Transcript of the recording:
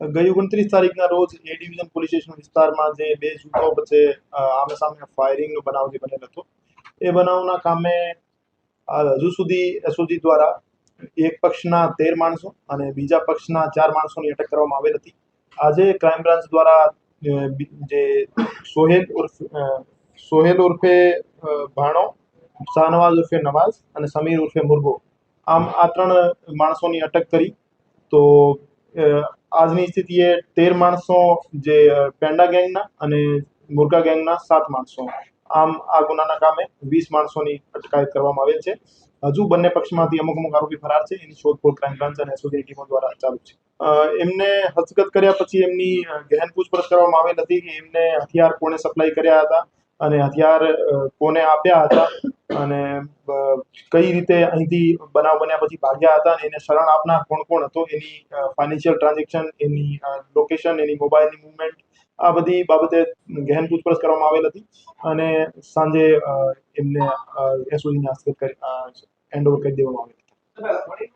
ગઈ ઓગણત્રીસ તારીખના રોજ એ ડિવિઝન પોલીસ સ્ટેશન વિસ્તારમાં જે બે જૂથો વચ્ચે આમે સામે ફાયરિંગનો બનાવ જે બનેલો હતો, એ બનાવના કામે હજુ સુધી એસઓજી દ્વારા એક પક્ષના તેર માણસો અને બીજા પક્ષના ચાર માણસોની અટક કરવામાં આવેલ હતી. આજે ક્રાઇમ બ્રાન્ચ દ્વારા જે સોહેલ ઉર્ફ સોહેલ ઉર્ફે ભાણો, શાહનવાઝ ઉર્ફે નવાઝ અને સમીર ઉર્ફે મુર્ગો, આમ આ ત્રણ માણસોની અટક કરી તો આજની સ્થિતિએ તેર માણસો જે પેંડા ગેંગના અને મુર્ગા ગેંગના સાત માણસો. આમ આ ગુનાના કામે વીસ માણસોની અટકાયત કરવામાં આવેલ છે. હજુ બંને પક્ષમાંથી અમુક અમુક આરોપી ફરાર છે. એની શોધખોળ ક્રાઇમ બ્રાન્ચ અને એસઓજી ટીમો દ્વારા ચાલુ છે. એમને હસ્તગત કર્યા પછી એમની ગહેન પૂછપરછ કરવામાં આવેલ હતી કે એમને હથિયાર કોણે સપ્લાય કર્યા હતા અને હથિયાર કોને આપ્યા હતા. અને કઈ રીતે અહીંથી બનાવ બન્યા પછી ભાગ્યા હતા અને એને શરણ આપનાર કોણ કોણ હતો, એની ફાઇનાન્શિયલ ટ્રાન્ઝેક્શન એની લોકેશન એની મોબાઈલની મુવમેન્ટ આ બધી બાબતે ગહેન પૂછપરછ કરવામાં આવેલ હતી. અને સાંજે એમને એસઓજીને હસ્તગત કરી હેન્ડ ઓવર કરી દેવામાં આવેલ